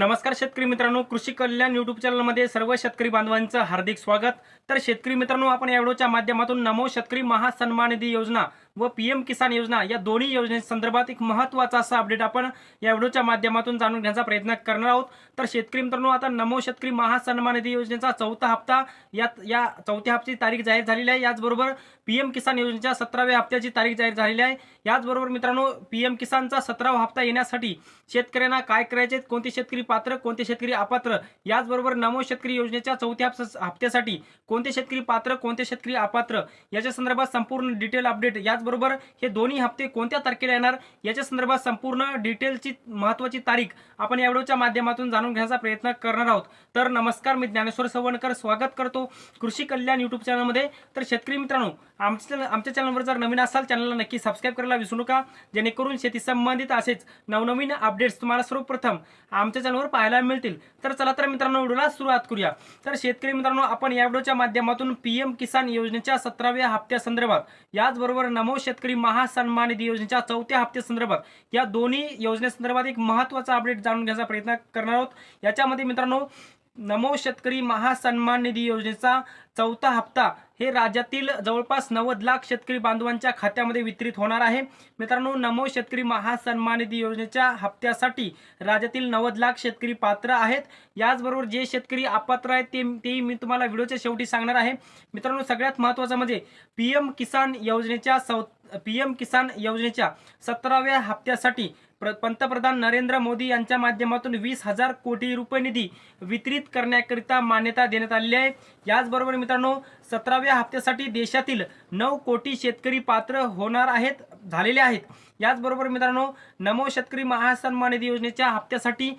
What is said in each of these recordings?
नमस्कार शेतकरी मित्रांनो कृषी कल्याण युट्यूब चॅनलमध्ये सर्व शेतकरी बांधवांचं हार्दिक स्वागत. तर शेतकरी मित्रांनो आपण या व्हिडिओच्या माध्यमातून नमो शेतकरी महासन्मान निधी योजना व पीएम किसान योजना या दोन्ही योजनेसंदर्भात एक महत्त्वाचा असा अपडेट आपण या व्हिडिओच्या माध्यमातून जाणून घेण्याचा प्रयत्न करणार आहोत. तर शेतकरी मित्रांनो आता नमो शेतकरी महासन्मान निधी योजनेचा चौथा हप्ता यात या चौथ्या हप्त्याची तारीख जाहीर झालेली आहे. याचबरोबर पीएम किसान योजनेच्या सतराव्या हप्त्याची तारीख जाहीर झालेली आहे. याचबरोबर मित्रांनो पीएम किसानचा सतरावा हप्ता येण्यासाठी शेतकऱ्यांना काय करायचे कोणते शेतकरी पात्र कोणते शेतकरी अपात्र? याचबरोबर नमो शेतकरी योजनेच्या चौथ्या हप्ता- हप्त्यासाठी कोणते शेतकरी पात्र कोणते शेतकरी अपात्र? याच्या संदर्भात संपूर्ण डिटेल अपडेट त्याचबरोबर हे दोन्ही हप्ते कोणत्या तारखेला येणार याच्या संदर्भात संपूर्ण डिटेलची महत्वाची तारीख आपण या व्हिडिओच्या माध्यमातून जाणून घेण्याचा प्रयत्न करणार आहोत. तर नमस्कार मी ज्ञानेश्वर सवणकर स्वागत करतो कृषी कल्याण युट्यूब चॅनलमध्ये तर शेतकरी मित्रांनो आमच्या आमच्या चॅनलवर जर नवीन असाल चॅनलला नक्की सबस्क्राईब करायला विसरू नका. जेणेकरून शेती संबंधित असेच नवनवीन अपडेट्स तुम्हाला सर्वप्रथम आमच्या चॅनलवर पाहायला मिळतील. तर चला तर मित्रांनो व्हिडिओला सुरुवात करूया. तर शेतकरी मित्रांनो आपण या व्हिडिओच्या माध्यमातून पीएम किसान योजनेच्या सतराव्या हप्त्यासंदर्भात याचबरोबर नमो शेतकरी महासन्मान निधी योजनेच्या चौथ्या हप्त्यासंदर्भात या दोन्ही योजनेसंदर्भात एक महत्त्वाचा अपडेट जाणून घेण्याचा प्रयत्न करणार आहोत. याच्यामध्ये मित्रांनो नमो शेतकरी महासन्मान निधी योजनेचा चौथा हप्ता हे राज्यातील जवळपास नव्वद लाख शेतकरी बांधवांच्या खात्यामध्ये वितरित होणार आहे. मित्रांनो नमो शेतकरी महासन्मान निधी योजनेच्या हप्त्यासाठी राज्यातील नव्वद लाख शेतकरी पात्र आहेत. याचबरोबर जे शेतकरी अपात्र आहेत ते तेही मी तुम्हाला व्हिडिओच्या शेवटी सांगणार आहे. मित्रांनो सगळ्यात महत्त्वाचं म्हणजे पी एम किसान योजनेच्या सौ पी एम किसान योजनेच्या सतराव्या हप्त्यासाठी प्र पंतप्रधान नरेंद्र मोदी यांच्या माध्यमातून वीस हजार कोटी रुपये निधी वितरित करण्याकरिता मान्यता देण्यात आलेली आहे. याचबरोबर मित्रांनो सतराव्या हप्त्यासाठी देशातील नऊ कोटी शेतकरी पात्र होणार आहेत. झालेले आहेत. याचबरोबर मित्रांनो नमो शेतकरी महासन्मान निधी योजनेच्या हप्त्यासाठी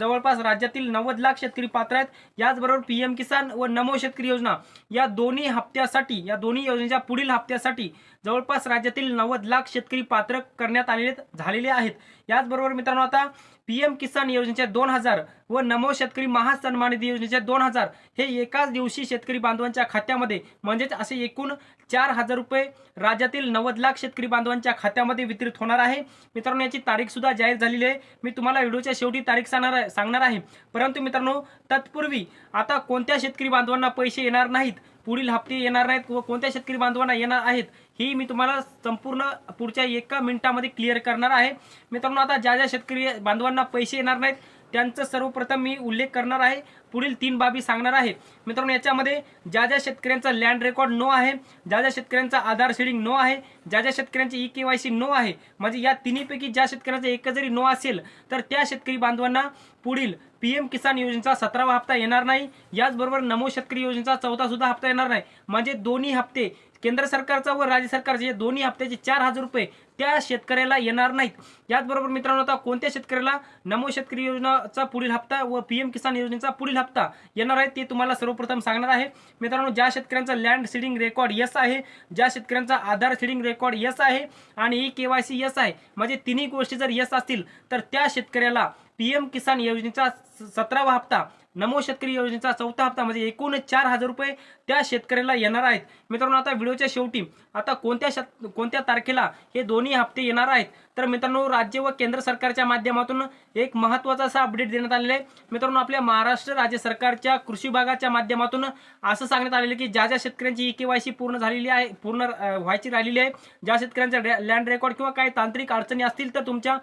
जवळपास राज्यातील नव्वद लाख शेतकरी पात्र आहेत. याचबरोबर पी एम किसान व नमो शेतकरी योजना या दोन्ही हप्त्यासाठी या दोन्ही योजनेच्या पुढील हप्त्यासाठी जवळपास राज्यातील नव्वद लाख शेतकरी पात्र करण्यात आलेले झालेले आहेत. याचबरोबर मित्रांनो आता पीएम किसान योजनेच्या दोन हजार व नमो शेतकरी महासन्मान निधी योजनेच्या दोन हजार हे एकाच दिवशी शेतकरी बांधवांच्या खात्यामध्ये म्हणजेच असे एकूण चार हजार रुपये राज्यातील नव्वद लाख शेतकरी बांधवांच्या खात्यामध्ये वितरित होणार आहे. मित्रांनो याची तारीख सुद्धा जाहीर झालेली आहे. मी तुम्हाला व्हिडिओच्या शेवटी तारीख सांगणार आहे सांगणार आहे. परंतु मित्रांनो तत्पूर्वी आता कोणत्या शेतकरी बांधवांना पैसे येणार नाहीत? पुढील हप्ते येणार नाहीत व कोणत्या शेतकरी बांधवांना येणार आहेत? ही मी तुम्हाला संपूर्ण पुढच्या एका मिनिटामध्ये क्लिअर करणार आहे. मित्रांनो आता ज्या ज्या शेतकरी बांधवांना पैसे येणार नाहीत त्यांचं सर्वप्रथम मी उल्लेख करणार आहे. पुढील तीन बाबी सांगणार आहे. मित्रांनो याच्यामध्ये ज्या ज्या शेतकऱ्यांचा लँड रेकॉर्ड नो आहे ज्या ज्या शेतकऱ्यांचा आधार शेडिंग नो आहे ज्या ज्या शेतकऱ्यांची E K Y C no आहे म्हणजे या तिन्हीपैकी ज्या शेतकऱ्यांचा एक जरी नो असेल तर त्या शेतकरी बांधवांना पुढील पीएम किसान योजनेचा सतरावा हप्ता येणार नाही. याचबरोबर नमो शेतकरी योजनेचा चौथा सुद्धा हप्ता येणार नाही. म्हणजे दोन्ही हप्ते केंद्र सरकारचा व राज्य सरकारचे जे दोन्ही हप्त्याचे चार हजार रुपये त्या शेतकऱ्याला येणार नाहीत. याचबरोबर मित्रांनो आता कोणत्या शेतकऱ्याला नमो शेतकरी योजनाचा पुढील हप्ता व पीएम किसान योजनेचा पुढील हप्ता येणार आहे ते तुम्हाला सर्वप्रथम सांगणार आहे. मित्रांनो ज्या शेतकऱ्यांचा लँड सीडिंग रेकॉर्ड यस आहे ज्या शेतकऱ्यांचा आधार सिडिंग रेकॉर्ड यस आहे आणि E K Y C yes आहे म्हणजे तिन्ही गोष्टी जर यस असतील तर त्या शेतकऱ्याला पीएम किसान योजनेचा सतरावा हप्ता नमो शेतकरी योजनेचा चौथा हप्ता म्हणजे एकूण चार हजार रुपये त्या शेतकऱ्याला येणार आहेत. मित्रांनो आता व्हिडिओच्या शेवटी आता कोणत्या शेत कोणत्या तारखेला हे दोन्ही हप्ते येणार आहेत? तर मित्रांनो राज्य व केंद्र सरकारच्या माध्यमातून एक महत्त्वाचा असा अपडेट देण्यात आलेला आहे. मित्रांनो आपल्या महाराष्ट्र राज्य सरकारच्या कृषी विभागाच्या माध्यमातून असं सांगण्यात आलेलं आहे की ज्या ज्या शेतकऱ्यांची ई के वाय सी पूर्ण झालेली आहे पूर्ण व्हायची राहिलेली आहे ज्या शेतकऱ्यांचा लँड रेकॉर्ड किंवा काही तांत्रिक अडचणी असतील तर तुमच्या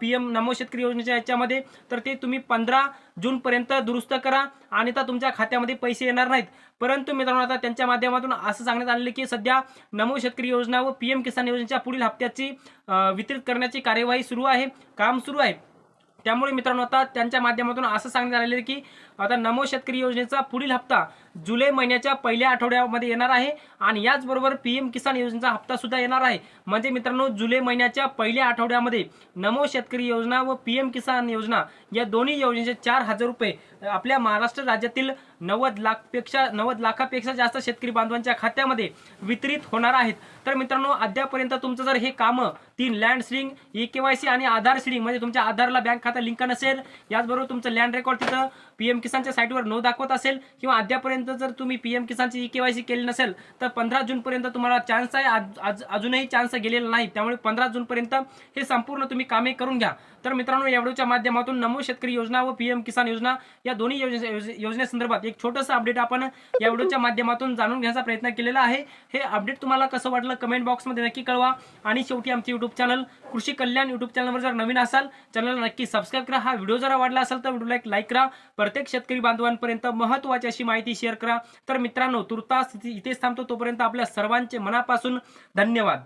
पी एम नमो शेतकरी योजनेच्या याच्यामध्ये तर ते तुम्ही पंधरा जूनपर्यंत दुरुस्त करा. आणि तर तुमच्या खात्यामध्ये पैसे येणार नाहीत. परंतु मित्रांनो आता त्यांच्या माध्यमातून असं सांगण्यात आलेलं की सध्या नमो शेतकरी योजना व पी एम किसान योजनेच्या पुढील हप्त्याची वितरित करण्याची कार्यवाही सुरू आहे. काम सुरू आहे. त्यामुळे मित्रांनो आता त्यांच्या माध्यमातून असं सांगण्यात आलेलं आहे की आता नमो शेतकरी योजनेचा पुढील हप्ता जुलै महिन्याच्या पहिल्या आठवड्यामध्ये येणार आहे आणि याचबरोबर पी एम किसान योजनेचा हप्ता सुद्धा येणार आहे. म्हणजे मित्रांनो जुलै महिन्याच्या पहिल्या आठवड्यामध्ये नमो शेतकरी योजना व पी एम किसान योजना या दोन्ही योजनेचे चार हजार रुपये आपल्या महाराष्ट्र राज्यातील नव्वद लाखपेक्षा नव्वद लाखापेक्षा जास्त शेतकरी बांधवांच्या खात्यामध्ये वितरित होणार आहेत. तर मित्रांनो अद्यापर्यंत तुमचं जर हे कामं तीन land seeding E K Y C आणि आधार सिडिंग म्हणजे तुमच्या आधारला बँक खाता लिंक नसेल याचबरोबर तुमचं लँड रेकॉर्ड तिथं पीएम किसानच्या साईटवर नो दाखवत असेल किंवा अद्यापर्यंत जर तुम्ही पी एम किसानची ई केवायसी केली नसेल तर पंधरा जूनपर्यंत तुम्हाला चान्स आहे आज- आज- अजूनही चान्स गेलेला नाही. त्यामुळे पंधरा जूनपर्यंत हे संपूर्ण तुम्ही कामे करून घ्या. तर मित्रांनो या व्हिडिओच्या माध्यमातून नमो शेतकरी योजना व पी एम किसान योजना या दोन्ही योजने योजनेसंदर्भात योजनेसंदर्भात एक छोटंसं अपडेट आपण या व्हिडिओच्या माध्यमातून जाणून घेण्याचा प्रयत्न केलेला आहे. हे अपडेट तुम्हाला कसं वाटलं कमेंट बॉक्समध्ये नक्की कळवा. आणि शेवटी आमचे युट्यूब चॅनल कृषी कल्याण युट्यूब चॅनलवर जर नवीन असाल चॅनलला नक्की सबस्क्राईब करा. हा व्हिडिओ जर आवडला असेल तर व्हिडिओला एक लाईक करा. प्रत्येक शेतकरी बांधवांपर्यंत महत्त्वाची अशी माहिती शेअर करा. तर मित्रांनो तुर्तास इथेच थांबतो. तोपर्यंत आपल्या सर्वांचे मनापासून धन्यवाद.